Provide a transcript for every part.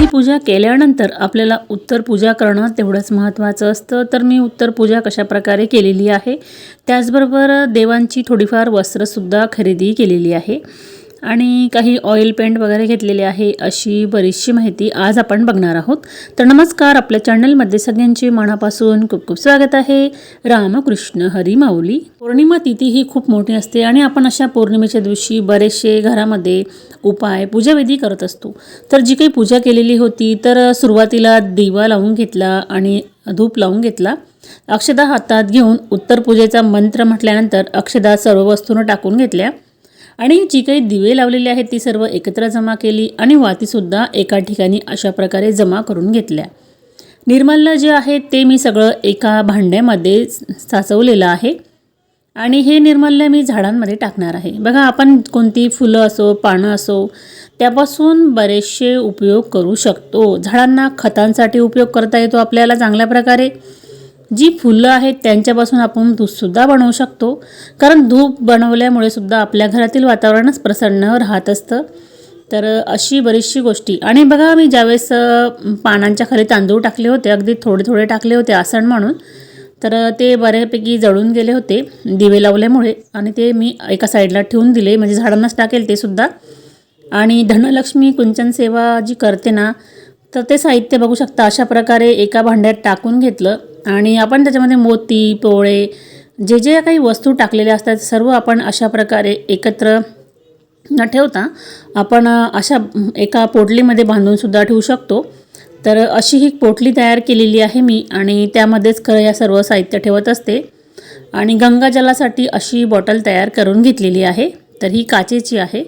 पूजा केल्यानंतर आपल्याला उत्तर पूजा करणं तेवढंच महत्त्वाचं असतं. तर मी उत्तर पूजा कशा प्रकारे केलेली आहे? त्याचबरोबर देवांची थोडीफार वस्त्रसुद्धा खरेदी केलेली आहे. आणि काही ऑइल पेंट वगैरे घेतलेले आहे अशी बरीचशी माहिती आज आपण बघणार आहोत. तर नमस्कार आपल्या चॅनलमध्ये सगळ्यांचे मनापासून खूप खूप स्वागत आहे. रामकृष्ण हरी माऊली. पौर्णिमा तिथी ही खूप मोठी असते आणि आपण अशा पौर्णिमेच्या दिवशी बरेचसे घरामध्ये उपाय पूजाविधी करत असतो. तर जी काही पूजा केलेली होती तर सुरुवातीला दिवा लावून घेतला आणि धूप लावून घेतला. अक्षदा हातात घेऊन उत्तर पूजेचा मंत्र म्हटल्यानंतर अक्षदा सर्व वस्तूनं टाकून घेतल्या. आणि जी काही दिवे लावलेली आहेत ती सर्व एकत्र जमा केली आणि वातीसुद्धा एका ठिकाणी अशा प्रकारे जमा करून घेतल्या. निर्मलला जे आहे ते मी सगळं एका भांड्यामध्ये साचवलेलं आहे. आणि हे निर्मल्य मी झाडांमध्ये टाकणार आहे. बघा आपण कोणती फुलं असो पानं असो त्यापासून बरेचसे उपयोग करू शकतो. झाडांना खतांसाठी उपयोग करता येतो आपल्याला चांगल्या प्रकारे. जी फुलं आहेत त्यांच्यापासून आपण धूपसुद्धा बनवू शकतो. कारण धूप बनवल्यामुळे सुद्धा आपल्या घरातील वातावरणच प्रसन्न राहत असतं. तर अशी बरीचशी गोष्टी. आणि बघा मी ज्यावेळेस पानांच्या खाली तांदूळ टाकले होते अगदी थोडे थोडे टाकले होते आसन म्हणून तर ते बऱ्यापैकी जळून गेले होते दिवे लावल्यामुळे. आणि ते मी एका साईडला ठेवून दिले म्हणजे झाडांनाच टाकेल ते सुद्धा. आणि धनलक्ष्मी कुंचन सेवा जी करते ना तर ते साहित्य बघू शकता अशा प्रकारे एका भांड्यात टाकून घेतलं. आणि आपण त्याच्यामध्ये मोती पोळे जे जे काही वस्तू टाकलेल्या असतात सर्व आपण अशा प्रकारे एकत्र न ठेवता आपण अशा एका पोटलीमध्ये बांधूनसुद्धा ठेवू शकतो. तर अशी ही पोटली तयार केलेली आहे मी आणि त्यामध्येच खरं या सर्व साहित्य ठेवत असते. आणि गंगाजलासाठी अशी बॉटल तयार करून घेतलेली आहे तर ही काचेची आहे.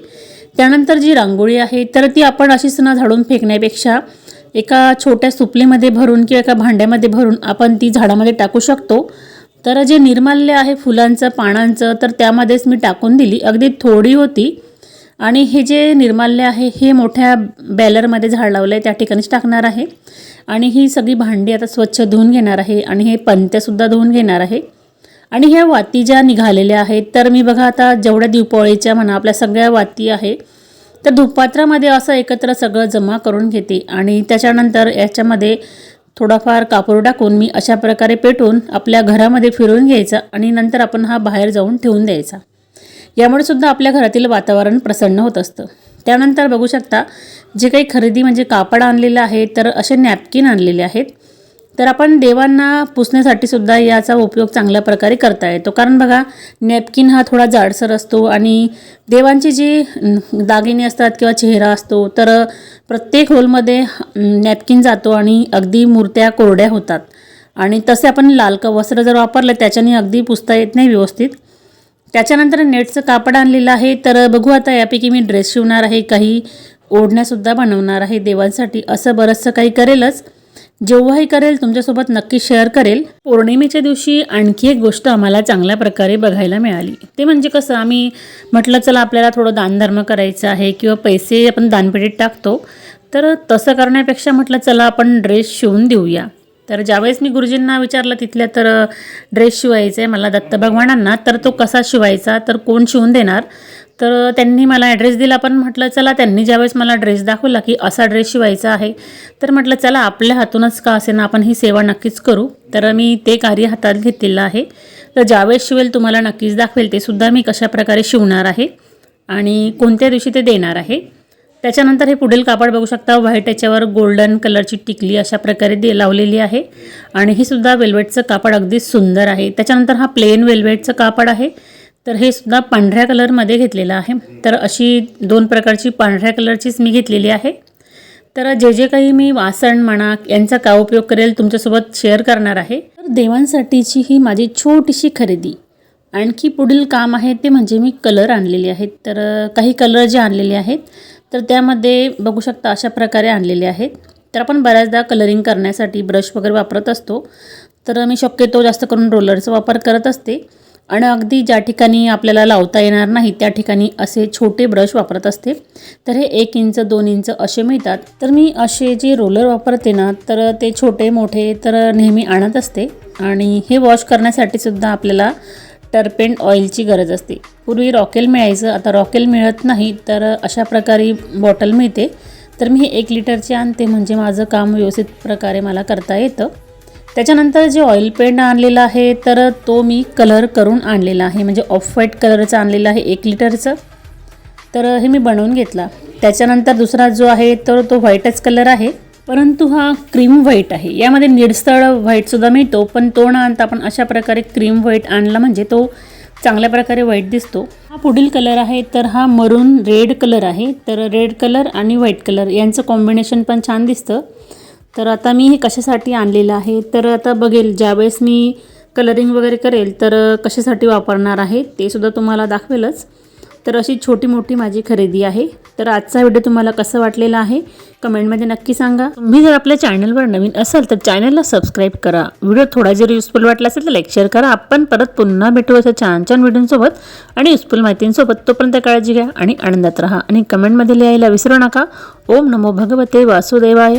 त्यानंतर जी रांगोळी आहे तर ती आपण अशीच न झाडून फेकण्यापेक्षा एका छोट्या सुपलीमध्ये भरून किंवा एका भांड्यामध्ये भरून आपण ती झाडामध्ये टाकू शकतो. तर जे निर्माल्य आहे फुलांचं पानांचं तर त्यामध्येच मी टाकून दिली. अगदी थोडी होती. आणि हे जे निर्माल्य आहे हे मोठ्या बॅलरमध्ये झाड लावलं आहे त्या ठिकाणीच टाकणार आहे. आणि ही सगळी भांडी आता स्वच्छ धुवून घेणार आहे आणि हे पंत्यासुद्धा धुवून घेणार आहे. आणि ह्या वाती ज्या निघालेल्या आहेत तर मी बघा आता जेवढ्या दिवपोळीच्या म्हणा आपल्या सगळ्या वाती आहे तर धुपात्रामध्ये असं एकत्र सगळं जमा करून घेते आणि त्याच्यानंतर याच्यामध्ये थोडाफार कापूर टाकून मी अशा प्रकारे पेटून आपल्या घरामध्ये फिरवून घ्यायचा आणि नंतर आपण हा बाहेर जाऊन ठेवून द्यायचा. यामुळे सुद्धा आपल्या घरातील वातावरण प्रसन्न होत असतं. त्यानंतर बघू शकता जे काही खरेदी म्हणजे कापड आणलेलं आहे तर असे नॅपकिन आणलेले आहेत. तर आपण देवांना पुसण्यासाठी सुद्धा याचा उपयोग चांगल्या प्रकारे करता येतो. कारण बघा नॅपकिन हा थोडा जाडसर असतो आणि देवांचे जे दागिने असतात किंवा चेहरा असतो तर प्रत्येक होलमध्ये नॅपकिन जातो आणि अगदी मूर्त्या कोरड्या होतात. आणि तसे आपण लाल वस्त्र जर वापरलं त्याच्याने अगदी पुसता येत नाही व्यवस्थित. त्याच्यानंतर नेटचं कापड आणलेलं आहे तर बघू आता यापैकी मी ड्रेस शिवणार आहे काही ओढण्यासुद्धा बनवणार आहे देवांसाठी. असं बरंचसं काही करेलच. जेव्हाही करेल तुमच्यासोबत नक्की शेअर करेल. पौर्णिमेच्या दिवशी आणखी एक गोष्ट आम्हाला चांगल्या प्रकारे बघायला मिळाली. ते म्हणजे कसं आम्ही म्हटलं चला आपल्याला थोडं दानधर्म करायचं आहे किंवा पैसे आपण दानपेटीत टाकतो. तर तसं करण्यापेक्षा म्हटलं चला आपण ड्रेस शिवून देऊया. तर ज्यावेळेस मी गुरुजींना विचारलं तिथल्या तर ड्रेस शिवायचा आहे मला दत्त भगवानांना तर तो कसा शिवायचा? तर कोण शिवून देणार? तर त्यांनी मला ॲड्रेस दिला पण म्हटलं चला त्यांनी ज्यावेळेस मला ड्रेस दाखवला की असा ड्रेस शिवायचा आहे तर म्हटलं चला आपल्या हातूनच का असे ना आपण ही सेवा नक्कीच करू. तर मी ते कार्य हातात घेतलेलं आहे. तर ज्यावेळेस शिवेल तुम्हाला नक्कीच दाखवेल. ते सुद्धा मी कशा प्रकारे शिवणार आहे आणि कोणत्या दिवशी ते देणार आहे. त्याच्यानंतर हे पुढील कापड बघू शकता. व्हाईट याच्यावर गोल्डन कलरची टिकली अशा प्रकारे दे लावलेली आहे. आणि हे सुद्धा वेल्वेटचं कापड अगदी सुंदर आहे. त्याच्यानंतर हा प्लेन वेल्वेटचं कापड आहे. तर हे सुद्धा पांढऱ्या कलरमध्ये घेतलेलं आहे. तर अशी दोन प्रकारची पांढऱ्या कलरचीच मी घेतलेली आहे. तर जे जे काही मी वासण म्हणा यांचा काय उपयोग करेल तुमच्यासोबत शेअर करणार आहे. तर देवांसाठीची ही माझी छोटीशी खरेदी. आणखी पुढील काम आहे ते म्हणजे मी कलर आणलेले आहेत. तर काही कलर जे आणलेले आहेत तर त्यामध्ये बघू शकता अशा प्रकारे आणलेले आहेत. तर आपण बऱ्याचदा कलरिंग करण्यासाठी ब्रश वगैरे वापरत असतो. तर मी शक्यतो जास्त करून रोलरचा वापर करत असते. आणि अगदी ज्या ठिकाणी आपल्याला लावता येणार नाही त्या ठिकाणी असे छोटे ब्रश वापरत असते. तर हे एक इंच दोन इंच असे मिळतात. तर मी असे जे रोलर वापरते ना तर ते छोटे मोठे तर नेहमी आणत असते. आणि हे वॉश करण्यासाठी सुद्धा आपल्याला टर्पेंट ऑइलची गरज असते. पूर्वी रॉकेल मिळायचं आता रॉकेल मिळत नाही तर अशा प्रकारे बॉटल मिळते. तर मी हे एक लिटरचे आणते म्हणजे माझं काम व्यवस्थित प्रकारे मला करता येतं. त्याच्यानंतर जे ऑइल पेंट आणलेलं आहे तर तो मी कलर करून आणलेला आहे. म्हणजे ऑफ व्हाईट कलरचं आणलेलं आहे एक लिटरचं तर हे मी बनवून घेतला. त्याच्यानंतर दुसरा जो आहे तर तो व्हाईटच कलर आहे. परंतु हा क्रीम व्हाईट आहे. यामध्ये निळसळ व्हाईटसुद्धा मिळतो पण तो न आणता आपण अशा प्रकारे क्रीम व्हाईट आणला म्हणजे तो चांगल्या प्रकारे व्हाईट दिसतो. हा पुढील कलर आहे तर हा मरून रेड कलर आहे. तर रेड कलर आणि व्हाईट कलर यांचं कॉम्बिनेशन पण छान दिसतं. तर आता मी हे कशासाठी आणलेलं आहे? तर आता बघेल ज्यावेळेस मी कलरिंग वगैरे करेल तर कशासाठी वापरणार आहे ते सुद्धा तुम्हाला दाखवेलच. तर अशी छोटी मोठी माझी खरेदी आहे. तर आजचा व्हिडिओ तुम्हाला कसं वाटलेला आहे कमेंटमध्ये नक्की सांगा. तुम्ही जर आपल्या चॅनलवर नवीन असाल तर चॅनलला सबस्क्राईब करा. व्हिडिओ थोडा जर युजफुल वाटला असेल तर लाईक शेअर करा. आपण परत पुन्हा भेटू अशा छान छान व्हिडिओंसोबत आणि युजफुल माहितींसोबत तोपर्यंत काळजी घ्या आणि आनंदात राहा. आणि कमेंटमध्ये लिहायला विसरू नका. ओम नमो भगवते वासुदेवाय.